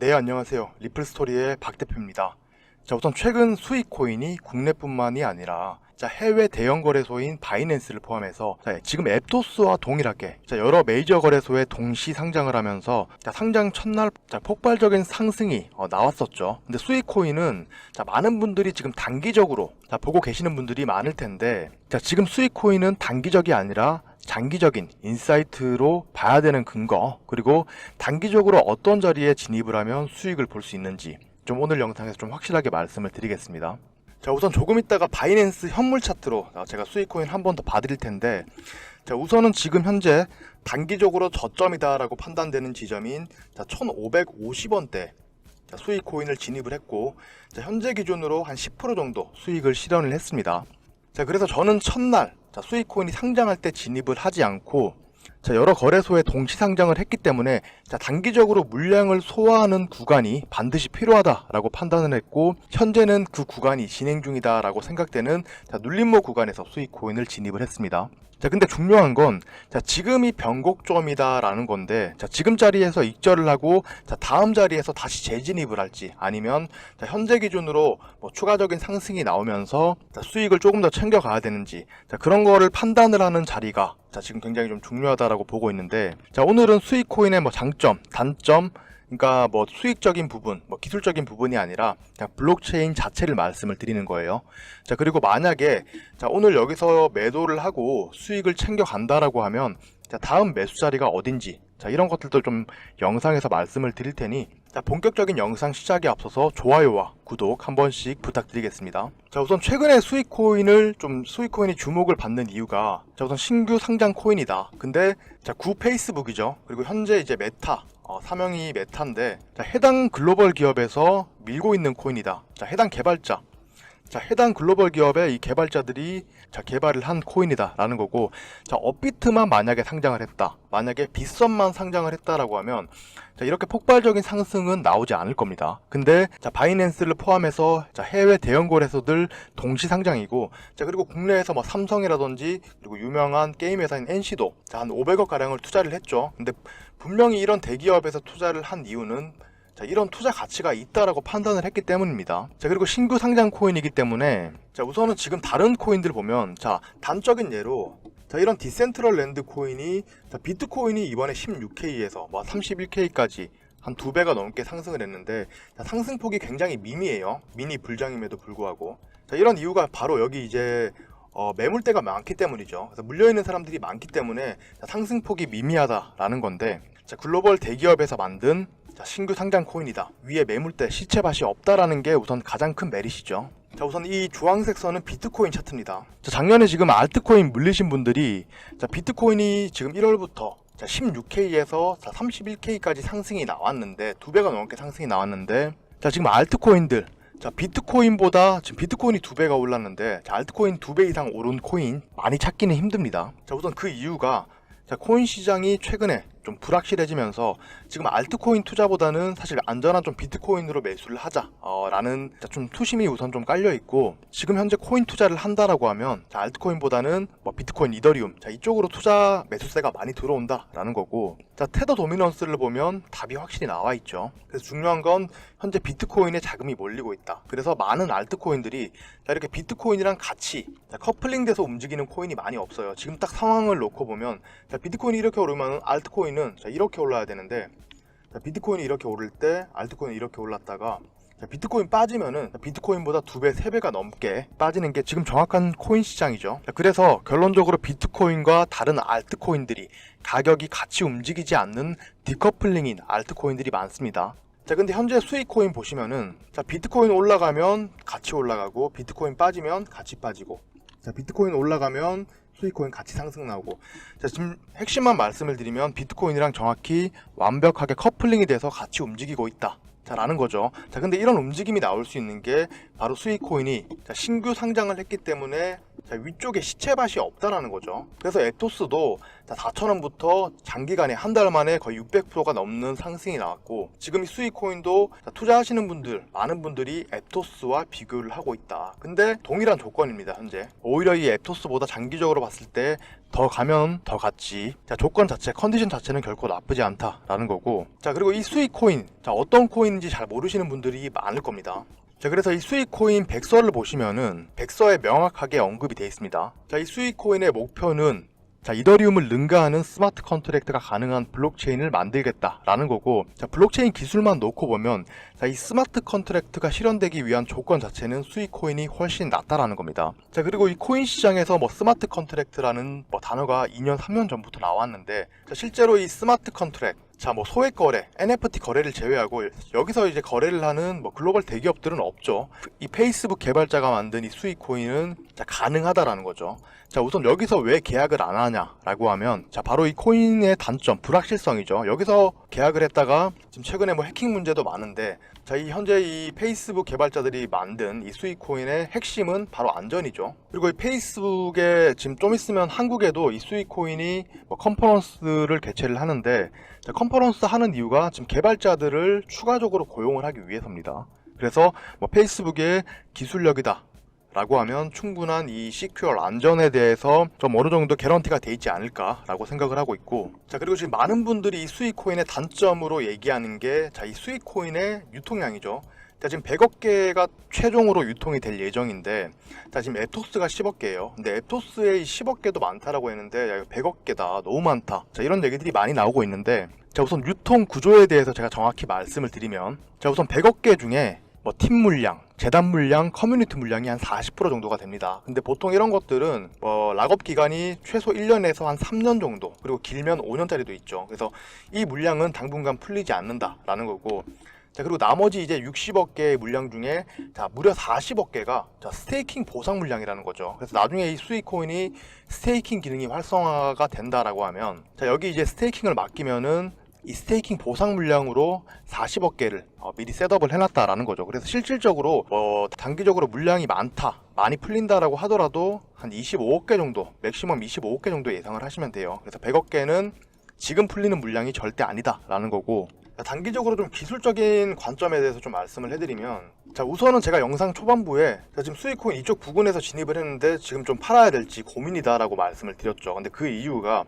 네, 안녕하세요. 리플스토리의 박 대표입니다. 자, 우선 최근 수익 코인이 국내뿐만이 아니라 자, 해외 대형 거래소인 바이낸스를 포함해서 자, 지금 앱토스와 동일하게 자, 여러 메이저 거래소에 동시 상장을 하면서 자, 상장 첫날 자, 폭발적인 상승이 어, 나왔었죠. 근데 수익 코인은 자, 많은 분들이 지금 단기적으로 자, 보고 계시는 분들이 많을 텐데 자, 지금 수익 코인은 단기적이 아니라 장기적인 인사이트로 봐야 되는 근거 그리고 단기적으로 어떤 자리에 진입을 하면 수익을 볼 수 있는지 좀 오늘 영상에서 좀 확실하게 말씀을 드리겠습니다. 자 우선 조금 있다가 바이낸스 현물 차트로 제가 수익코인 한 번 더 봐드릴 텐데 자 우선은 지금 현재 단기적으로 저점이다라고 판단되는 지점인 자 1550원대 자, 수익 코인을 진입을 했고 자, 현재 기준으로 한 10% 정도 수익을 실현을 했습니다. 자 그래서 저는 첫날 자, 수익 코인이 상장할 때 진입을 하지 않고 자, 여러 거래소에 동시 상장을 했기 때문에 자, 단기적으로 물량을 소화하는 구간이 반드시 필요하다라고 판단을 했고 현재는 그 구간이 진행 중이다라고 생각되는 자, 눌림목 구간에서 수익 코인을 진입을 했습니다. 자, 근데 중요한 건, 자, 지금이 변곡점이다라는 건데, 자, 지금 자리에서 익절을 하고, 자, 다음 자리에서 다시 재진입을 할지, 아니면, 자, 현재 기준으로 뭐 추가적인 상승이 나오면서, 자, 수익을 조금 더 챙겨가야 되는지, 자, 그런 거를 판단을 하는 자리가, 자, 지금 굉장히 좀 중요하다라고 보고 있는데, 자, 오늘은 수익 코인의 뭐 장점, 단점, 그러니까 뭐 수익적인 부분, 뭐 기술적인 부분이 아니라 그냥 블록체인 자체를 말씀을 드리는 거예요. 자, 그리고 만약에 자, 오늘 여기서 매도를 하고 수익을 챙겨 간다라고 하면 자, 다음 매수 자리가 어딘지 자, 이런 것들도 좀 영상에서 말씀을 드릴 테니 자, 본격적인 영상 시작에 앞서서 좋아요와 구독 한 번씩 부탁드리겠습니다. 자, 우선 최근에 수익 코인을 좀 수익 코인이 주목을 받는 이유가 자, 우선 신규 상장 코인이다. 근데 자, 구 페이스북이죠. 그리고 현재 이제 메타 어, 사명이 메타인데 자, 해당 글로벌 기업에서 밀고 있는 코인이다. 자, 해당 개발자 자, 해당 글로벌 기업의 이 개발자들이 자, 개발을 한 코인이다 라는 거고, 자, 업비트만 만약에 상장을 했다. 만약에 빗썸만 상장을 했다라고 하면, 자, 이렇게 폭발적인 상승은 나오지 않을 겁니다. 근데, 자, 바이낸스를 포함해서, 자, 해외 대형 거래소들 동시 상장이고, 자, 그리고 국내에서 뭐 삼성이라든지, 그리고 유명한 게임 회사인 NC도, 자, 한 500억 가량을 투자를 했죠. 근데 분명히 이런 대기업에서 투자를 한 이유는 자, 이런 투자 가치가 있다라고 판단을 했기 때문입니다. 자, 그리고 신규 상장 코인이기 때문에 자, 우선은 지금 다른 코인들 보면 자, 단적인 예로 자, 이런 디센트럴 랜드 코인이 자, 비트코인이 이번에 16K에서 뭐 31K까지 한 두 배가 넘게 상승을 했는데 자, 상승폭이 굉장히 미미해요. 미니 불장임에도 불구하고. 자, 이런 이유가 바로 여기 이제 어, 매물대가 많기 때문이죠. 그래서 물려있는 사람들이 많기 때문에 자, 상승폭이 미미하다라는 건데 자, 글로벌 대기업에서 만든 자, 신규 상장 코인이다. 위에 매물대 시체밭이 없다라는 게 우선 가장 큰 메리시죠. 자, 우선 이 주황색 선은 비트코인 차트입니다. 자, 작년에 지금 알트코인 물리신 분들이 자, 비트코인이 지금 1월부터 자, 16K에서 31K까지 상승이 나왔는데 두 배가 넘게 상승이 나왔는데 자, 지금 알트코인들 자, 비트코인보다 지금 비트코인이 두 배가 올랐는데 자, 알트코인 두 배 이상 오른 코인 많이 찾기는 힘듭니다. 자, 우선 그 이유가 자, 코인 시장이 최근에 좀 불확실해지면서 지금 알트코인 투자보다는 사실 안전한 좀 비트코인으로 매수를 하자라는 좀 투심이 우선 좀 깔려 있고 지금 현재 코인 투자를 한다라고 하면 자, 알트코인보다는 뭐 비트코인, 이더리움 자, 이쪽으로 투자 매수세가 많이 들어온다라는 거고 자, 테더 도미넌스를 보면 답이 확실히 나와 있죠. 그래서 중요한 건 현재 비트코인에 자금이 몰리고 있다. 그래서 많은 알트코인들이 자, 이렇게 비트코인이랑 같이 자, 커플링돼서 움직이는 코인이 많이 없어요. 지금 딱 상황을 놓고 보면 자, 비트코인이 이렇게 오르면 알트코인은 자, 이렇게 올라야 되는데 자, 비트코인이 이렇게 오를 때 알트코인이 이렇게 올랐다가 자, 비트코인 빠지면은 비트코인보다 두 배, 세 배가 넘게 빠지는 게 지금 정확한 코인 시장이죠. 자, 그래서 결론적으로 비트코인과 다른 알트코인들이 가격이 같이 움직이지 않는 디커플링인 알트코인들이 많습니다. 자, 근데 현재 수익 코인 보시면은 자, 비트코인 올라가면 같이 올라가고 비트코인 빠지면 같이 빠지고 자, 비트코인 올라가면 수익코인 같이 상승 나오고 자 지금 핵심만 말씀을 드리면 비트코인이랑 정확히 완벽하게 커플링이 돼서 같이 움직이고 있다 자 라는 거죠. 자 근데 이런 움직임이 나올 수 있는 게 바로 수익코인이 자, 신규 상장을 했기 때문에 자, 위쪽에 시체밭이 없다라는 거죠. 그래서 에토스도 자, 4,000원부터 장기간에 한 달 만에 거의 600%가 넘는 상승이 나왔고 지금 이 수익 코인도 자, 투자하시는 분들 많은 분들이 앱토스와 비교를 하고 있다. 근데 동일한 조건입니다. 현재 오히려 이 앱토스보다 장기적으로 봤을 때 더 가면 더 갔지. 자, 조건 자체, 컨디션 자체는 결코 나쁘지 않다라는 거고. 자, 그리고 이 수익 코인, 자, 어떤 코인인지 잘 모르시는 분들이 많을 겁니다. 자, 그래서 이 수익 코인 백서를 보시면은 백서에 명확하게 언급이 되어 있습니다. 자, 이 수익 코인의 목표는 자, 이더리움을 능가하는 스마트 컨트랙트가 가능한 블록체인을 만들겠다라는 거고, 자, 블록체인 기술만 놓고 보면, 자, 이 스마트 컨트랙트가 실현되기 위한 조건 자체는 수익 코인이 훨씬 낫다라는 겁니다. 자, 그리고 이 코인 시장에서 뭐 스마트 컨트랙트라는 뭐 단어가 2년, 3년 전부터 나왔는데, 자, 실제로 이 스마트 컨트랙트, 자, 뭐 소액 거래, NFT 거래를 제외하고 여기서 이제 거래를 하는 뭐 글로벌 대기업들은 없죠. 이 페이스북 개발자가 만든 이 수익 코인은 자, 가능하다라는 거죠. 자, 우선 여기서 왜 계약을 안 하냐라고 하면 자, 바로 이 코인의 단점, 불확실성이죠. 여기서 계약을 했다가 지금 최근에 뭐 해킹 문제도 많은데 자, 이 현재 이 페이스북 개발자들이 만든 이 수익 코인의 핵심은 바로 안전이죠. 그리고 이 페이스북에 지금 좀 있으면 한국에도 이 수익 코인이 뭐 컨퍼런스를 개최를 하는데 자, 컨퍼런스 하는 이유가 지금 개발자들을 추가적으로 고용을 하기 위해서입니다. 그래서 뭐 페이스북의 기술력이다. 라고 하면 충분한 이 CQR 안전에 대해서 좀 어느 정도 개런티가 돼 있지 않을까라고 생각을 하고 있고 자 그리고 지금 많은 분들이 이 수익 코인의 단점으로 얘기하는 게 자 이 수익 코인의 유통량이죠. 자 지금 100억 개가 최종으로 유통이 될 예정인데 자 지금 앱토스가 10억 개예요. 근데 이 10억 개도 많다라고 했는데 야 이거 100억 개다 너무 많다. 자 이런 얘기들이 많이 나오고 있는데 자 우선 유통 구조에 대해서 제가 정확히 말씀을 드리면 자 우선 100억 개 중에 뭐 팀 물량, 재단 물량, 커뮤니티 물량이 한 40% 정도가 됩니다. 근데 보통 이런 것들은 뭐 락업 기간이 최소 1년에서 한 3년 정도, 그리고 길면 5년짜리도 있죠. 그래서 이 물량은 당분간 풀리지 않는다라는 거고. 자, 그리고 나머지 이제 60억 개의 물량 중에 자, 무려 40억 개가 자, 스테이킹 보상 물량이라는 거죠. 그래서 나중에 이 수익 코인이 스테이킹 기능이 활성화가 된다라고 하면 자, 여기 이제 스테이킹을 맡기면은 이 스테이킹 보상 물량으로 40억 개를 어, 미리 셋업을 해놨다라는 거죠. 그래서 실질적으로 어, 단기적으로 물량이 많다, 많이 풀린다라고 하더라도 한 25억 개 정도, 맥시멈 25억 개 정도 예상을 하시면 돼요. 그래서 100억 개는 지금 풀리는 물량이 절대 아니다라는 거고 단기적으로 좀 기술적인 관점에 대해서 좀 말씀을 해드리면 자 우선은 제가 영상 초반부에 자, 지금 수익코인 이쪽 부근에서 진입을 했는데 지금 좀 팔아야 될지 고민이다 라고 말씀을 드렸죠 근데 그 이유가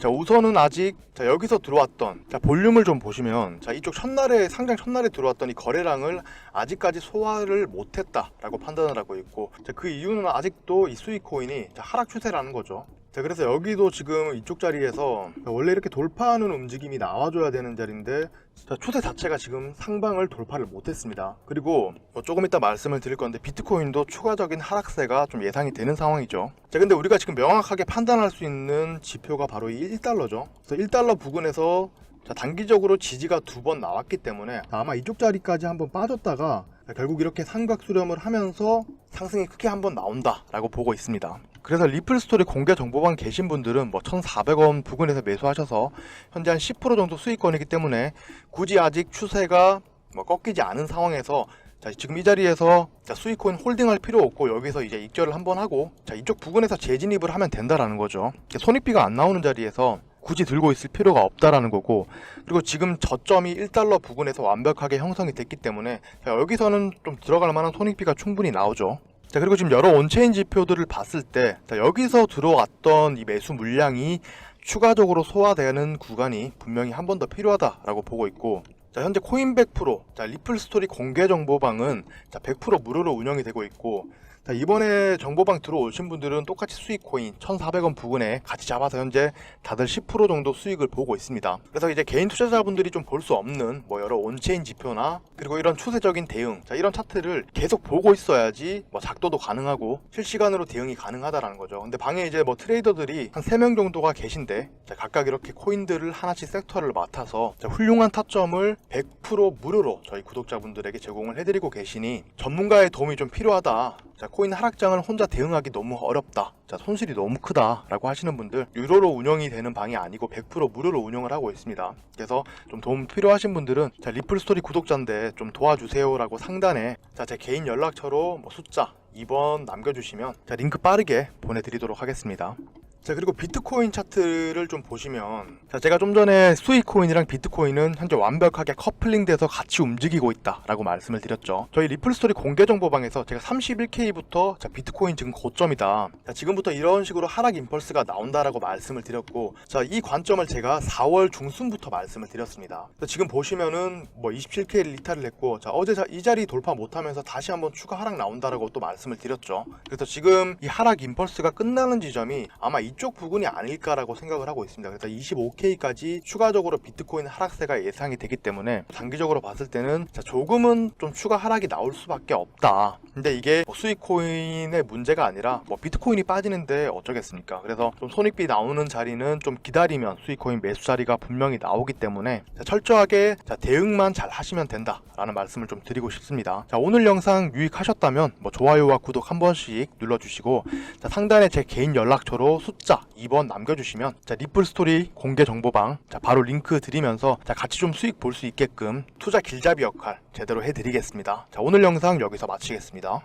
자 우선은 아직 자 여기서 들어왔던 자 볼륨을 좀 보시면 자 이쪽 첫날에 상장 첫날에 들어왔던 이 거래량을 아직까지 소화를 못했다 라고 판단을 하고 있고 자, 그 이유는 아직도 이 수익 코인이 자, 하락 추세라는 거죠. 자 그래서 여기도 지금 이쪽 자리에서 원래 이렇게 돌파하는 움직임이 나와줘야 되는 자리인데 자, 추세 자체가 지금 상방을 돌파를 못했습니다. 그리고 뭐 조금 이따 말씀을 드릴 건데 비트코인도 추가적인 하락세가 좀 예상이 되는 상황이죠. 자 근데 우리가 지금 명확하게 판단할 수 있는 지표가 바로 이 1달러죠. 그래서 1달러 부근에서 자, 단기적으로 지지가 두 번 나왔기 때문에 아마 이쪽 자리까지 한번 빠졌다가 결국 이렇게 삼각 수렴을 하면서 상승이 크게 한번 나온다라고 보고 있습니다. 그래서 리플 스토리 공개 정보방 계신 분들은 뭐 1,400원 부근에서 매수하셔서 현재 한 10% 정도 수익권이기 때문에 굳이 아직 추세가 뭐 꺾이지 않은 상황에서 자, 지금 이 자리에서 자, 수익코인 홀딩할 필요 없고 여기서 이제 익절을 한번 하고 자, 이쪽 부근에서 재진입을 하면 된다라는 거죠. 손익비가 안 나오는 자리에서 굳이 들고 있을 필요가 없다라는 거고 그리고 지금 저점이 1달러 부근에서 완벽하게 형성이 됐기 때문에 자, 여기서는 좀 들어갈 만한 손익비가 충분히 나오죠. 자 그리고 지금 여러 온체인 지표들을 봤을 때 자, 여기서 들어왔던 이 매수 물량이 추가적으로 소화되는 구간이 분명히 한 번 더 필요하다라고 보고 있고 자 현재 코인백 프로 자 리플 스토리 공개 정보방은 자 100% 무료로 운영이 되고 있고 자, 이번에 정보방 들어오신 분들은 똑같이 수익 코인 1,400원 부근에 같이 잡아서 현재 다들 10% 정도 수익을 보고 있습니다. 그래서 이제 개인 투자자분들이 좀 볼 수 없는 뭐 여러 온체인 지표나 그리고 이런 추세적인 대응, 자, 이런 차트를 계속 보고 있어야지 뭐 작도도 가능하고 실시간으로 대응이 가능하다라는 거죠. 근데 방에 이제 뭐 트레이더들이 한 3명 정도가 계신데 자, 각각 이렇게 코인들을 하나씩 섹터를 맡아서 자, 훌륭한 타점을 100% 무료로 저희 구독자분들에게 제공을 해드리고 계시니 전문가의 도움이 좀 필요하다. 자, 코인 하락장을 혼자 대응하기 너무 어렵다. 자, 손실이 너무 크다. 라고 하시는 분들, 유로로 운영이 되는 방이 아니고 100% 무료로 운영을 하고 있습니다. 그래서 좀 도움 필요하신 분들은, 자, 리플 스토리 구독자인데 좀 도와주세요. 라고 상단에, 자, 제 개인 연락처로 뭐 숫자 2번 남겨주시면, 자, 링크 빠르게 보내드리도록 하겠습니다. 자 그리고 비트코인 차트를 좀 보시면 자 제가 좀 전에 수익코인이랑 비트코인은 현재 완벽하게 커플링돼서 같이 움직이고 있다라고 말씀을 드렸죠. 저희 리플스토리 공개 정보방에서 제가 31K부터 자 비트코인 지금 고점이다. 자 지금부터 이런 식으로 하락 임펄스가 나온다라고 말씀을 드렸고 자 이 관점을 제가 4월 중순부터 말씀을 드렸습니다. 자, 지금 보시면은 뭐 27K 리타를 했고 자 어제 자- 이 자리 돌파 못하면서 다시 한번 추가 하락 나온다라고 또 말씀을 드렸죠. 그래서 지금 이 하락 임펄스가 끝나는 지점이 아마 이쪽 부분이 아닐까라고 생각을 하고 있습니다. 그래서 25K까지 추가적으로 비트코인 하락세가 예상이 되기 때문에 단기적으로 봤을 때는 자, 조금은 좀 추가 하락이 나올 수밖에 없다. 근데 이게 뭐 수익 코인의 문제가 아니라 뭐 비트코인이 빠지는데 어쩌겠습니까? 그래서 좀 손익비 나오는 자리는 좀 기다리면 수익 코인 매수 자리가 분명히 나오기 때문에 자, 철저하게 자, 대응만 잘 하시면 된다라는 말씀을 좀 드리고 싶습니다. 자, 오늘 영상 유익하셨다면 뭐 좋아요와 구독 한 번씩 눌러주시고 자, 상단에 제 개인 연락처로 숫자 2번 남겨주시면 자, 리플 스토리 공개 정보방 자, 바로 링크 드리면서 자, 같이 좀 수익 볼 수 있게끔 투자 길잡이 역할 제대로 해드리겠습니다. 자, 오늘 영상 여기서 마치겠습니다.